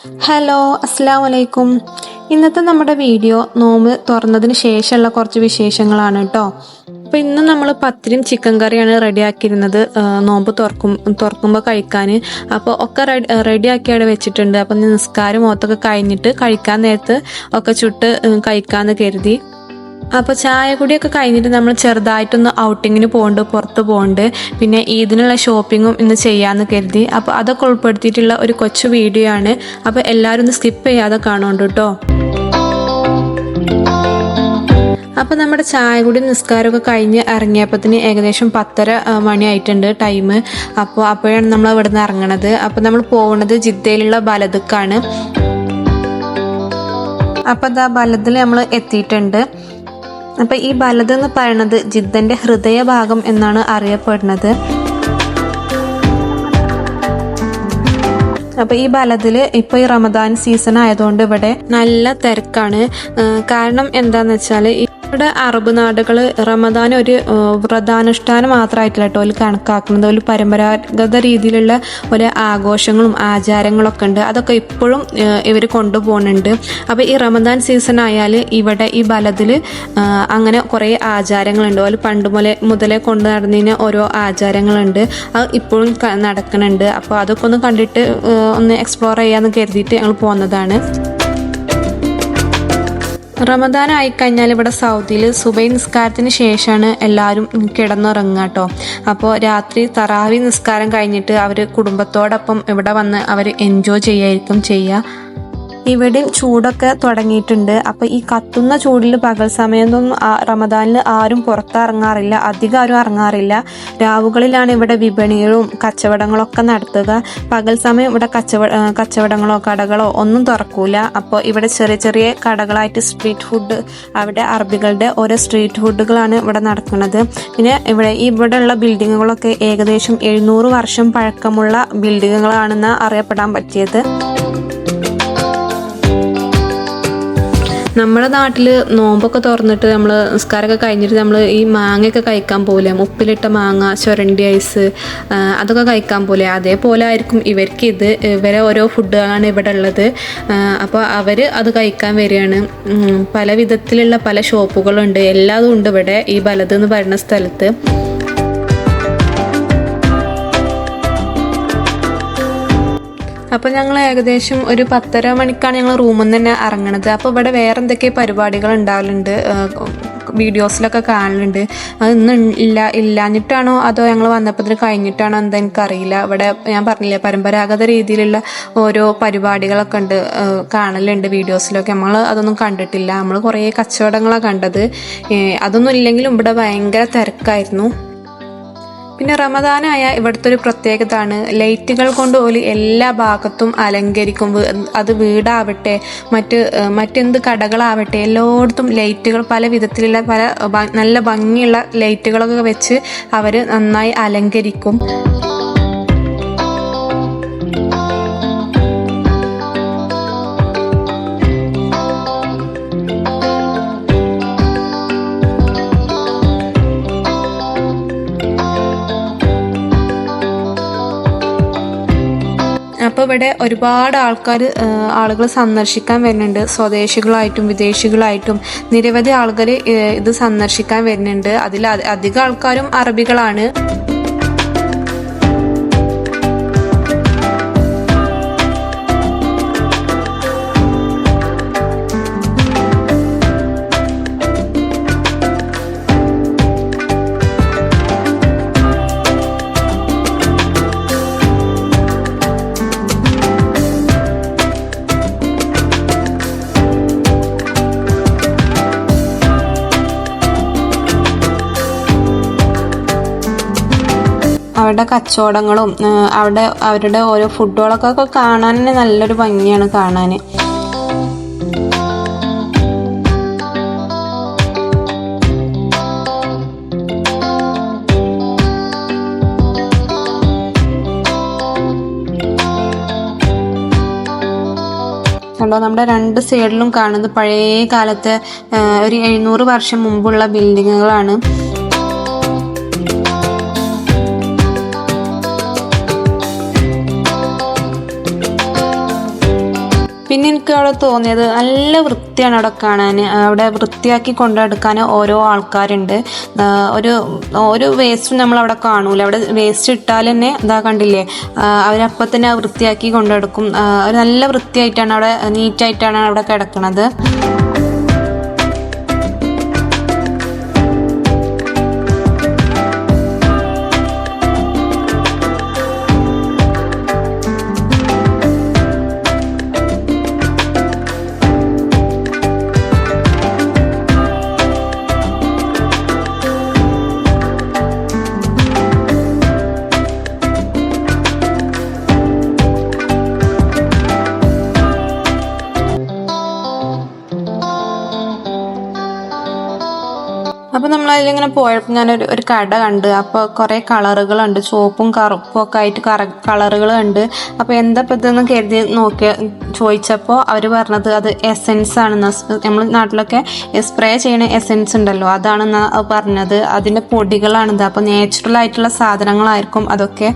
Hello അസ്സാം വലൈക്കും ഇന്നത്തെ നമ്മുടെ വീഡിയോ നോമ്പ് തുറന്നതിന് ശേഷമുള്ള കുറച്ച് വിശേഷങ്ങളാണ് കേട്ടോ അപ്പോൾ ഇന്ന് നമ്മൾ പത്തിരിയും ചിക്കൻ കറിയാണ് റെഡിയാക്കിയിരുന്നത് നോമ്പ് തുറക്കും തുറക്കുമ്പോൾ കഴിക്കാൻ അപ്പോൾ ഒക്കെ റെഡി റെഡിയാക്കി അവിടെ വെച്ചിട്ടുണ്ട്. അപ്പം നിസ്കാരം മുഖത്തൊക്കെ കഴിഞ്ഞിട്ട് കഴിക്കാൻ നേരത്ത് ഒക്കെ ചുട്ട് കഴിക്കാമെന്ന് കരുതി. അപ്പോൾ ചായ കുടിയൊക്കെ കഴിഞ്ഞിട്ട് നമ്മൾ ചെറുതായിട്ടൊന്ന് ഔട്ടിങ്ങിന് പോകുന്നുണ്ട് പുറത്ത് പോകുന്നുണ്ട് പിന്നെ ഈദിനുള്ള ഷോപ്പിങ്ങും ഇന്ന് ചെയ്യാമെന്ന് കരുതി. അപ്പോൾ അതൊക്കെ ഉൾപ്പെടുത്തിയിട്ടുള്ള ഒരു കൊച്ചു വീഡിയോ ആണ്. അപ്പോൾ എല്ലാവരും ഒന്ന് സ്കിപ്പ് ചെയ്യാതെ കാണുന്നുണ്ട് കേട്ടോ അപ്പോൾ നമ്മുടെ ചായ കുടി നിസ്കാരമൊക്കെ കഴിഞ്ഞ് ഇറങ്ങിയപ്പത്തിന് ഏകദേശം പത്തര മണിയായിട്ടുണ്ട് ടൈം അപ്പോൾ അപ്പോഴാണ് നമ്മൾ ഇവിടെ നിന്ന് ഇറങ്ങണത്. അപ്പോൾ നമ്മൾ പോകുന്നത് ജിദ്ദയിലുള്ള ബലതുക്കാണ് അപ്പോൾ അതാ ബലത്തിൽ നമ്മൾ എത്തിയിട്ടുണ്ട്. അപ്പോൾ ഈ ബലത് എന്ന് പറയുന്നത് ജിദ്ദന്റെ ഹൃദയഭാഗം എന്നാണ് അറിയപ്പെടുന്നത്. അപ്പോൾ ഈ ബലദിൽ ഇപ്പോൾ ഈ റമദാൻ സീസൺ ആയതുകൊണ്ട് ഇവിടെ നല്ല തിരക്കാണ്. കാരണം എന്താന്ന് വെച്ചാൽ ഇവിടെ അറബ് നാടുകൾ റമദാൻ ഒരു വ്രതാനുഷ്ഠാനം മാത്രമായിട്ടില്ല കേട്ടോ. ഒരു കണക്കാക്കുന്നത്. ഒരു പരമ്പരാഗത രീതിയിലുള്ള ഒരു ആഘോഷങ്ങളും ആചാരങ്ങളൊക്കെ ഉണ്ട്. അതൊക്കെ ഇപ്പോഴും ഇവർ കൊണ്ടുപോകുന്നുണ്ട്. അപ്പോൾ ഈ റമദാൻ സീസൺ ആയാൽ ഇവിടെ ഈ ബലത്തിൽ അങ്ങനെ കുറേ ആചാരങ്ങളുണ്ട്. അതുപോലെ പണ്ട് മുതലേ മുതലേ കൊണ്ട് നടന്നതിന് ഓരോ ആചാരങ്ങളുണ്ട്. അത് ഇപ്പോഴും നടക്കുന്നുണ്ട്. അപ്പോൾ അതൊക്കെ ഒന്ന് കണ്ടിട്ട് ഒന്ന് എക്സ്പ്ലോർ ചെയ്യാമെന്ന് കരുതിയിട്ട് ഞങ്ങൾ പോകുന്നതാണ് റമദാൻ ആയിക്കഴിഞ്ഞാൽ ഇവിടെ സൗദിയിൽ സുബൈ നിസ്കാരത്തിന് ശേഷമാണ് എല്ലാവരും കിടന്നുറങ്ങുക കേട്ടോ അപ്പോൾ രാത്രി തറാവി നിസ്കാരം കഴിഞ്ഞിട്ട് അവർ കുടുംബത്തോടൊപ്പം ഇവിടെ വന്ന് അവർ എൻജോയ് ചെയ്യായിരിക്കും ചെയ്യുക. ഇവിടെയും ചൂടൊക്കെ തുടങ്ങിയിട്ടുണ്ട്. അപ്പോൾ ഈ കത്തുന്ന ചൂടിൽ പകൽ സമയത്തൊന്നും റമദാനിൽ ആരും പുറത്തിറങ്ങാറില്ല. അധികം ആരും ഇറങ്ങാറില്ല. രാവുകളിലാണ് ഇവിടെ വിപണികളും കച്ചവടങ്ങളൊക്കെ നടത്തുക. പകൽ സമയം ഇവിടെ കച്ചവട കച്ചവടങ്ങളോ കടകളോ ഒന്നും തുറക്കൂല. അപ്പോൾ ഇവിടെ ചെറിയ ചെറിയ കടകളായിട്ട് സ്ട്രീറ്റ് ഫുഡ് അവിടെ അറബികളുടെ ഓരോ സ്ട്രീറ്റ് ഫുഡുകളാണ് ഇവിടെ നടക്കുന്നത്. പിന്നെ ഇവിടെ ഇവിടെ ഇവിടെയുള്ള ബിൽഡിങ്ങുകളൊക്കെ ഏകദേശം എഴുന്നൂറ് വർഷം പഴക്കമുള്ള ബിൽഡിങ്ങുകളാണെന്ന് അറിയപ്പെടാൻ പറ്റിയത്. നമ്മുടെ നാട്ടിൽ നോമ്പൊക്കെ തുറന്നിട്ട് നമ്മൾ നിസ്കാരമൊക്കെ കഴിഞ്ഞിട്ട് നമ്മൾ ഈ മാങ്ങയൊക്കെ കഴിക്കാൻ പോലെ ഉപ്പിലിട്ട മാങ്ങ ചുരണ്ടി ഐസ് അതൊക്കെ കഴിക്കാൻ പോലെ അതേപോലെ ആയിരിക്കും ഇവർക്ക് ഇത്. ഇവരെ ഓരോ ഫുഡുകളാണ് ഇവിടെ ഉള്ളത്. അപ്പോൾ അവർ അത് കഴിക്കാൻ വരികയാണ്. പല വിധത്തിലുള്ള പല ഷോപ്പുകളുണ്ട്. എല്ലാതും ഉണ്ട് ഇവിടെ ഈ ബലത് എന്ന് പറയുന്ന സ്ഥലത്ത്. അപ്പോൾ ഞങ്ങൾ ഏകദേശം ഒരു പത്തര മണിക്കാണ് ഞങ്ങൾ റൂമിൽ നിന്ന് തന്നെ ഇറങ്ങണത്. അപ്പോൾ ഇവിടെ വേറെ എന്തൊക്കെ പരിപാടികൾ ഉണ്ടാവലുണ്ട്? വീഡിയോസിലൊക്കെ കാണലുണ്ട്. അത് ഇന്ന് ഇല്ല ഇല്ലാഞ്ഞിട്ടാണോ? അതോ ഞങ്ങൾ വന്നപ്പോൾ കഴിഞ്ഞിട്ടാണോ? എന്താ എനിക്കറിയില്ല. ഇവിടെ ഞാൻ പറഞ്ഞില്ല പരമ്പരാഗത രീതിയിലുള്ള ഓരോ പരിപാടികളൊക്കെ ഉണ്ട്. കാണലുണ്ട് വീഡിയോസിലൊക്കെ. നമ്മൾ അതൊന്നും കണ്ടിട്ടില്ല. നമ്മൾ കുറേ കച്ചവടങ്ങളാണ് കണ്ടത്. അതൊന്നും ഇല്ലെങ്കിലും ഇവിടെ ഭയങ്കര തിരക്കായിരുന്നു. പിന്നെ റമദാനായ ഇവിടുത്തെ ഒരു പ്രത്യേകത ആണ് ലൈറ്റുകൾ കൊണ്ട് പോലും എല്ലാ ഭാഗത്തും അലങ്കരിക്കും. അത് വീടാവട്ടെ മറ്റ് മറ്റെന്ത് കടകളാവട്ടെ എല്ലായിടത്തും ലൈറ്റുകൾ പല വിധത്തിലുള്ള പല നല്ല ഭംഗിയുള്ള ലൈറ്റുകളൊക്കെ വെച്ച് അവർ നന്നായി അലങ്കരിക്കും. ഇവിടെ ഒരുപാട് ആൾക്കാർ ആളുകൾ സന്ദർശിക്കാൻ വരുന്നുണ്ട്. സ്വദേശികളായിട്ടും വിദേശികളായിട്ടും നിരവധി ആളുകൾ ഇത് സന്ദർശിക്കാൻ വരുന്നുണ്ട്. അതിൽ അധ- അധികം ആൾക്കാരും അറബികളാണ്. അവരുടെ കച്ചവടങ്ങളും അവിടെ അവരുടെ ഓരോ ഫുഡുകളൊക്കെ കാണാൻ നല്ലൊരു ഭംഗിയാണ് കാണാൻ. കണ്ടോ നമ്മുടെ രണ്ട് സൈഡിലും കാണുന്നത് പഴയ കാലത്തെ ഒരു എഴുന്നൂറ് വർഷം മുമ്പുള്ള ബിൽഡിങ്ങുകളാണ് പിന്നെ എനിക്ക് അവിടെ തോന്നിയത് നല്ല വൃത്തിയാണ് അവിടെ കാണാൻ അവിടെ വൃത്തിയാക്കി കൊണ്ടെടുക്കാൻ ഓരോ ആൾക്കാരുണ്ട്. ഒരു ഒരു വേസ്റ്റും നമ്മൾ അവിടെ കാണൂല. അവിടെ വേസ്റ്റ് ഇട്ടാൽ തന്നെ എന്താ കണ്ടില്ലേ? അവരപ്പം തന്നെ വൃത്തിയാക്കി കൊണ്ടെടുക്കും. ഒരു നല്ല വൃത്തിയായിട്ടാണ് അവിടെ നീറ്റായിട്ടാണ് അവിടെ കിടക്കുന്നത് അതിലിങ്ങനെ പോയപ്പോൾ ഞാനൊരു ഒരു കട കണ്ട്. അപ്പോൾ കുറേ കളറുകളുണ്ട്. ചുവപ്പും കറുപ്പും ഒക്കെ ആയിട്ട് കറ കളറുകൾ കണ്ട്. അപ്പോൾ എന്താ ഇപ്പം ഇതെന്ന് കരുതി നോക്കിയ ചോദിച്ചപ്പോൾ അവർ പറഞ്ഞത് അത് എസെൻസ് ആണെന്ന്. നമ്മൾ നാട്ടിലൊക്കെ സ്പ്രേ ചെയ്യണ എസെൻസ് ഉണ്ടല്ലോ. അതാണെന്ന് പറഞ്ഞത്. അതിന്റെ പൊടികളാണിത്. അപ്പോൾ നാച്ചുറൽ ആയിട്ടുള്ള സാധനങ്ങളായിരിക്കും അതൊക്കെ.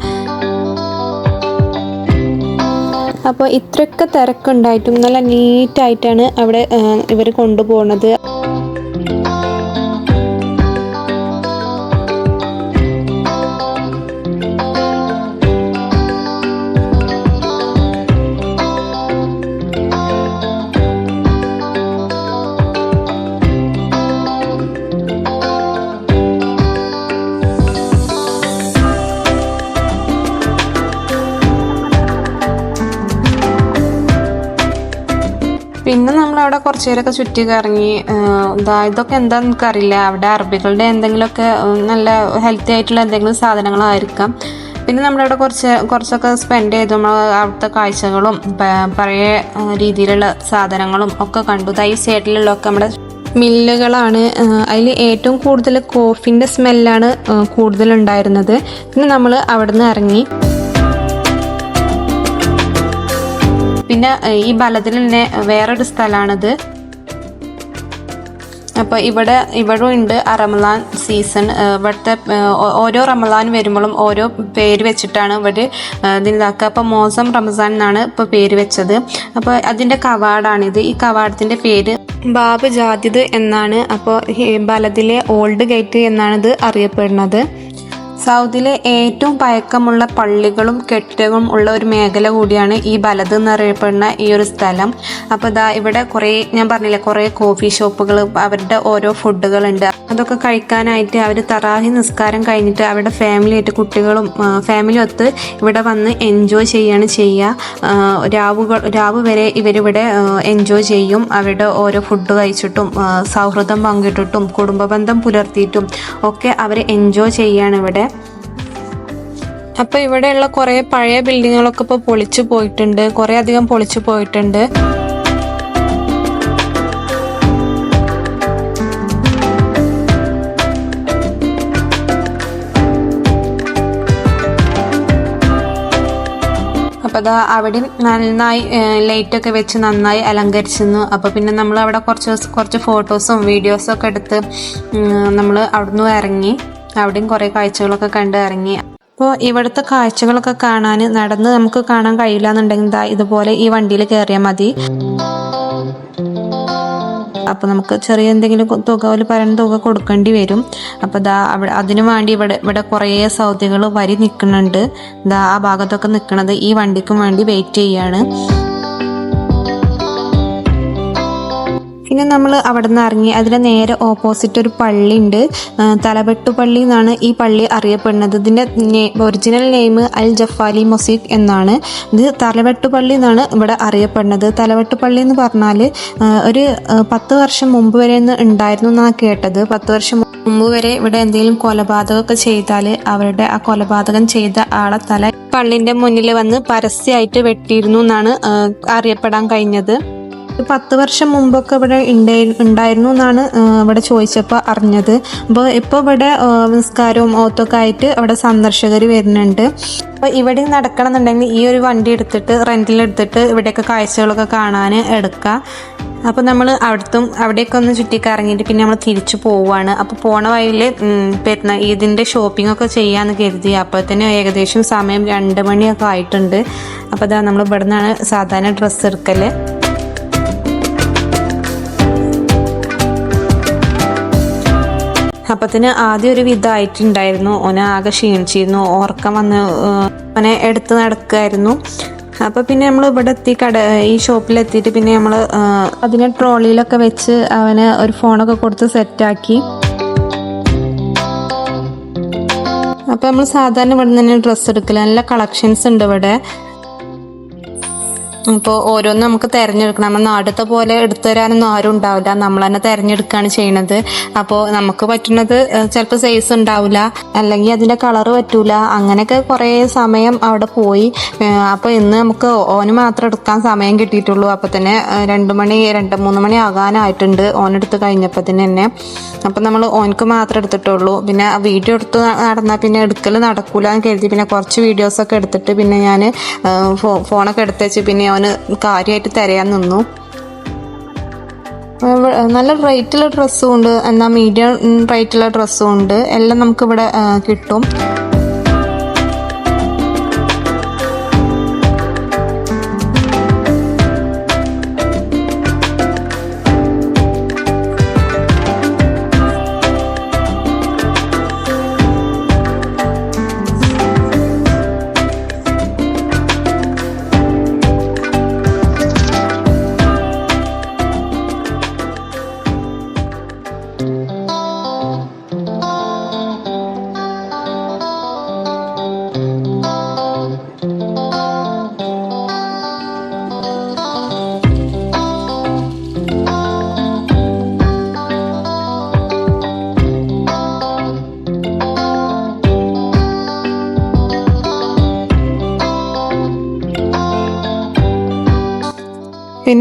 അപ്പോൾ ഇത്രയൊക്കെ തിരക്കുണ്ടായിട്ടും നല്ല നീറ്റായിട്ടാണ് അവിടെ ഇവർ കൊണ്ടുപോകുന്നത് കുറച്ച് നേരമൊക്കെ ചുറ്റി കറങ്ങി എന്താ ഇതൊക്കെ എന്താന്ന് എനിക്കറിയില്ല. അവിടെ അറബികളുടെ എന്തെങ്കിലുമൊക്കെ നല്ല ഹെൽത്തി ആയിട്ടുള്ള എന്തെങ്കിലും സാധനങ്ങളായിരിക്കാം. പിന്നെ നമ്മളവിടെ കുറച്ച് കുറച്ചൊക്കെ സ്പെൻഡ് ചെയ്ത്. നമ്മൾ അവിടുത്തെ കാഴ്ചകളും പഴയ രീതിയിലുള്ള സാധനങ്ങളും ഒക്കെ കണ്ടു. തൈ സൈഡിലുള്ളതൊക്കെ നമ്മുടെ മില്ലുകളാണ്. അതിൽ ഏറ്റവും കൂടുതൽ കോഫിന്റെ സ്മെല്ലാണ് കൂടുതലുണ്ടായിരുന്നത്. പിന്നെ നമ്മൾ അവിടുന്ന് ഇറങ്ങി. പിന്നെ ഈ ബലത്തിൽ തന്നെ വേറൊരു സ്ഥലമാണിത്. അപ്പോൾ ഇവിടെ ഇവിടെ ഉണ്ട് റമലാൻ സീസൺ. ഇവിടുത്തെ ഓരോ റമലാൻ വരുമ്പോഴും ഓരോ പേര് വെച്ചിട്ടാണ് ഇവർ ഇതിലാക്കുക അപ്പോൾ മോസം റമസാൻ എന്നാണ് ഇപ്പോൾ പേര് വെച്ചത്. അപ്പോൾ അതിന്റെ കവാടാണിത്. ഈ കവാടത്തിന്റെ പേര് ബാബ് ജാദിദ് എന്നാണ്. അപ്പോൾ ബലദിലെ ഓൾഡ് ഗേറ്റ് എന്നാണിത് അറിയപ്പെടുന്നത്. സൗദിയിലെ ഏറ്റവും പഴക്കമുള്ള പള്ളികളും കെട്ടുകളും ഉള്ള ഒരു മേഖല കൂടിയാണ് ഈ ബലത് എന്നറിയപ്പെടുന്ന ഈ ഒരു സ്ഥലം. അപ്പോൾ ഇതാ ഇവിടെ കുറേ ഞാൻ പറഞ്ഞില്ലേ കുറേ കോഫി ഷോപ്പുകൾ അവരുടെ ഓരോ ഫുഡുകളുണ്ട്. അതൊക്കെ കഴിക്കാനായിട്ട് അവർ തറാഹി നിസ്കാരം കഴിഞ്ഞിട്ട് അവരുടെ ഫാമിലി ആയിട്ട് കുട്ടികളും ഫാമിലി ഒത്ത് ഇവിടെ വന്ന് എൻജോയ് ചെയ്യാണ് ചെയ്യുക രാവുകൾ രാവ് വരെ ഇവരിവിടെ എൻജോയ് ചെയ്യും. അവരുടെ ഓരോ ഫുഡ് കഴിച്ചിട്ടും സൗഹൃദം പങ്കിട്ടിട്ടും കുടുംബ ബന്ധം പുലർത്തിയിട്ടും ഒക്കെ അവർ എൻജോയ് ചെയ്യാണ് ഇവിടെ. അപ്പോൾ ഇവിടെയുള്ള കുറേ പഴയ ബിൽഡിങ്ങുകളൊക്കെ ഇപ്പോൾ പൊളിച്ചു പോയിട്ടുണ്ട്. കുറേ അധികം പൊളിച്ചു പോയിട്ടുണ്ട്. അപ്പോൾ അത് അവിടെയും നന്നായി ലൈറ്റൊക്കെ വെച്ച് നന്നായി അലങ്കരിച്ചിരുന്നു. അപ്പോൾ പിന്നെ നമ്മൾ അവിടെ കുറച്ച് കുറച്ച് ഫോട്ടോസും വീഡിയോസും ഒക്കെ എടുത്ത് നമ്മൾ അവിടുന്ന് ഇറങ്ങി. അവിടെയും കുറേ കാഴ്ചകളൊക്കെ കണ്ട് ഇറങ്ങി. അപ്പോൾ ഇവിടുത്തെ കാഴ്ചകളൊക്കെ കാണാൻ നടന്ന് നമുക്ക് കാണാൻ കഴിയില്ല എന്നുണ്ടെങ്കിൽ ഇതുപോലെ ഈ വണ്ടിയിൽ കയറിയാൽ മതി. അപ്പോൾ നമുക്ക് ചെറിയ എന്തെങ്കിലും തുക ഒരു പറയുന്ന തുക കൊടുക്കേണ്ടി വരും. അപ്പോൾ ദാ അവിടെ അതിനു വേണ്ടി ഇവിടെ ഇവിടെ കുറേ സൗദികൾ വരി നിൽക്കുന്നുണ്ട് ദാ ആ ഭാഗത്തൊക്കെ നിൽക്കുന്നത് ഈ വണ്ടിക്കും വേണ്ടി വെയിറ്റ് ചെയ്യാണ്. പിന്നെ നമ്മൾ അവിടെ നിന്ന് ഇറങ്ങി അതിന്റെ നേരെ ഓപ്പോസിറ്റ് ഒരു പള്ളി ഉണ്ട് തലവെട്ടു പള്ളി എന്നാണ് ഈ പള്ളി അറിയപ്പെടുന്നത്. ഇതിന്റെ ഒറിജിനൽ നെയിം അൽ ജഫാലി മൊസീഖ് എന്നാണ്. ഇത് തലവെട്ടു പള്ളി എന്നാണ് ഇവിടെ അറിയപ്പെടുന്നത്. തലവെട്ടു പള്ളി എന്ന് പറഞ്ഞാൽ ഒരു പത്ത് വർഷം മുമ്പ് വരെ ഉണ്ടായിരുന്നു എന്നാണ് കേട്ടത്. പത്ത് വർഷം മുമ്പ് വരെ ഇവിടെ എന്തെങ്കിലും കൊലപാതകമൊക്കെ ചെയ്താൽ അവരുടെ ആ കൊലപാതകം ചെയ്ത ആളെ തല പള്ളിന്റെ മുന്നിൽ വന്ന് പരസ്യമായിട്ട് വെട്ടിയിരുന്നു എന്നാണ് അറിയപ്പെടാൻ കഴിഞ്ഞത്. പത്ത് വർഷം മുമ്പൊക്കെ ഇവിടെ ഉണ്ടായി- ഉണ്ടായിരുന്നു എന്നാണ് ഇവിടെ ചോദിച്ചപ്പോൾ അറിഞ്ഞത്. അപ്പോൾ ഇപ്പോൾ ഇവിടെ നിസ്കാരവും ഓത്തൊക്കെ ആയിട്ട് അവിടെ സന്ദർശകർ വരുന്നുണ്ട്. അപ്പോൾ ഇവിടെ നടക്കണം എന്നുണ്ടെങ്കിൽ ഈ ഒരു വണ്ടി എടുത്തിട്ട് റെന്റിൽ എടുത്തിട്ട് ഇവിടെയൊക്കെ കാഴ്ചകളൊക്കെ കാണാൻ എടുക്കുക അപ്പോൾ നമ്മൾ അവിടുത്തും അവിടെയൊക്കെ ഒന്ന് ചുറ്റിക്കറങ്ങിയിട്ട് പിന്നെ നമ്മൾ തിരിച്ചു പോവുകയാണ് അപ്പോൾ പോണ വഴിയിൽ പെരുന്ന ഇതിന്റെ ഷോപ്പിംഗ് ഒക്കെ ചെയ്യാമെന്ന് കരുതി. അപ്പോൾ തന്നെ ഏകദേശം സമയം രണ്ട് മണിയൊക്കെ ആയിട്ടുണ്ട്. അപ്പോൾ അതാ നമ്മൾ ഇവിടെ നിന്നാണ് സാധാരണ ഡ്രസ്സ് എടുക്കൽ അപ്പത്തിന് ആദ്യം ഒരു വിധമായിട്ടുണ്ടായിരുന്നു. ഓനെ ആകെ ക്ഷീണിച്ചിരുന്നു. ഉറക്കം വന്ന് ഓനെ എടുത്ത് നടക്കുമായിരുന്നു അപ്പോൾ പിന്നെ നമ്മൾ ഇവിടെ എത്തി കട ഈ ഷോപ്പിലെത്തിയിട്ട് പിന്നെ നമ്മൾ അതിനെ ട്രോളിയിലൊക്കെ വെച്ച് അവന് ഒരു ഫോണൊക്കെ കൊടുത്ത് സെറ്റാക്കി. അപ്പോൾ നമ്മൾ സാധാരണ ഇവിടെ നിന്ന് തന്നെ ഡ്രസ്സ് എടുക്കല. നല്ല കളക്ഷൻസ് ഉണ്ട് ഇവിടെ. അപ്പോൾ ഓരോന്നും നമുക്ക് തിരഞ്ഞെടുക്കണം. നമ്മൾ നാടത്തെ പോലെ എടുത്തു തരാനൊന്നും ആരും ഉണ്ടാവില്ല. നമ്മൾ തന്നെ തിരഞ്ഞെടുക്കുകയാണ് ചെയ്യണത്. അപ്പോൾ നമുക്ക് പറ്റുന്നത് ചിലപ്പോൾ സൈസ് ഉണ്ടാവില്ല അല്ലെങ്കിൽ അതിന്റെ കളർ പറ്റൂല. അങ്ങനെയൊക്കെ കുറേ സമയം അവിടെ പോയി. അപ്പോൾ ഇന്ന് നമുക്ക് ഓന് മാത്രം എടുക്കാൻ സമയം കിട്ടിയിട്ടുള്ളൂ. അപ്പോൾ തന്നെ രണ്ട് മണി രണ്ട് മൂന്ന് മണി ആകാനായിട്ടുണ്ട് ഓനെടുത്ത് കഴിഞ്ഞപ്പോൾ തന്നെ തന്നെ അപ്പം നമ്മൾ ഓനക്ക് മാത്രം എടുത്തിട്ടുള്ളൂ. പിന്നെ വീഡിയോ എടുത്ത് നടന്നാൽ പിന്നെ എടുക്കൽ നടക്കൂല എന്ന് കരുതി. പിന്നെ കുറച്ച് വീഡിയോസൊക്കെ എടുത്തിട്ട് പിന്നെ ഞാൻ ഫോണൊക്കെ എടുത്തേച്ച് പിന്നെ അവന് കാര്യമായിട്ട് തിരയാൻ നിന്നു. നല്ല റേറ്റുള്ള ഡ്രസ്സും ഉണ്ട്. എന്നാൽ മീഡിയം റേറ്റുള്ള ഡ്രസ്സും ഉണ്ട്. എല്ലാം നമുക്കിവിടെ കിട്ടും.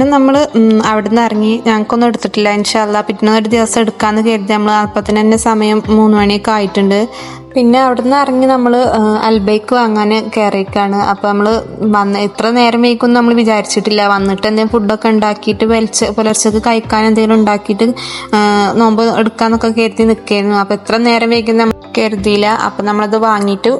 പിന്നെ നമ്മൾ അവിടെ നിന്ന് ഇറങ്ങി ഞങ്ങൾക്കൊന്നും എടുത്തിട്ടില്ല. ഇൻഷാല്ല പിന്നെ ഒരു ദിവസം എടുക്കാമെന്ന് കരുതി നമ്മൾ അപ്പത്തിന് തന്നെ സമയം മൂന്ന് മണിയൊക്കെ ആയിട്ടുണ്ട്. പിന്നെ അവിടെ നിന്ന് ഇറങ്ങി നമ്മൾ അൽബൈക്ക് വാങ്ങാൻ കയറിയേക്കാണ് അപ്പോൾ നമ്മൾ വന്ന് ഇത്ര നേരം വൈകുമെന്ന് നമ്മൾ വിചാരിച്ചിട്ടില്ല. വന്നിട്ട് എന്തെങ്കിലും ഫുഡൊക്കെ ഉണ്ടാക്കിയിട്ട് വലിച്ച് പുലർച്ചക്ക് കഴിക്കാൻ എന്തെങ്കിലും ഉണ്ടാക്കിയിട്ട് നോമ്പ് എടുക്കാന്നൊക്കെ കരുതി നിൽക്കായിരുന്നു അപ്പോൾ ഇത്ര നേരം വൈകുന്ന കരുതിയില്ല. അപ്പം നമ്മളത് വാങ്ങിയിട്ട്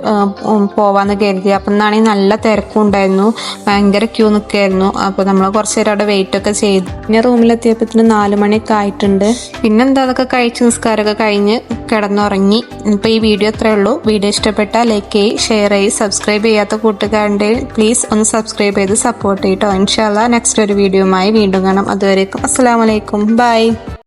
പോവാന്ന് കരുതി. അപ്പം എന്നാണെങ്കിൽ നല്ല തിരക്കും ഉണ്ടായിരുന്നു ഭയങ്കര ക്യൂ നിൽക്കായിരുന്നു അപ്പോൾ നമ്മൾ കുറച്ച് നേരം അവിടെ വെയിറ്റ് ഒക്കെ ചെയ്തു. പിന്നെ റൂമിലെത്തിയപ്പോൾ നാല് മണിയൊക്കെ ആയിട്ടുണ്ട്. പിന്നെ എന്താ അതൊക്കെ കഴിച്ച് നിസ്കാരമൊക്കെ കഴിഞ്ഞ് കിടന്നുറങ്ങി. ഇപ്പോൾ ഈ വീഡിയോ അത്രേ ഉള്ളൂ. വീഡിയോ ഇഷ്ടപ്പെട്ടാൽ ലൈക്ക് ചെയ്യ് ഷെയർ ചെയ്യ് സബ്സ്ക്രൈബ് ചെയ്യാത്ത കൂട്ടുകാരുടെ പ്ലീസ് ഒന്ന് സബ്സ്ക്രൈബ് ചെയ്ത് സപ്പോർട്ട് ചെയ്യട്ടോ ഇൻഷാല്ല നെക്സ്റ്റ് ഒരു വീഡിയോയുമായി വീണ്ടും കാണാം. അതുവരേക്കും അസ്സാം വലൈക്കും ബൈ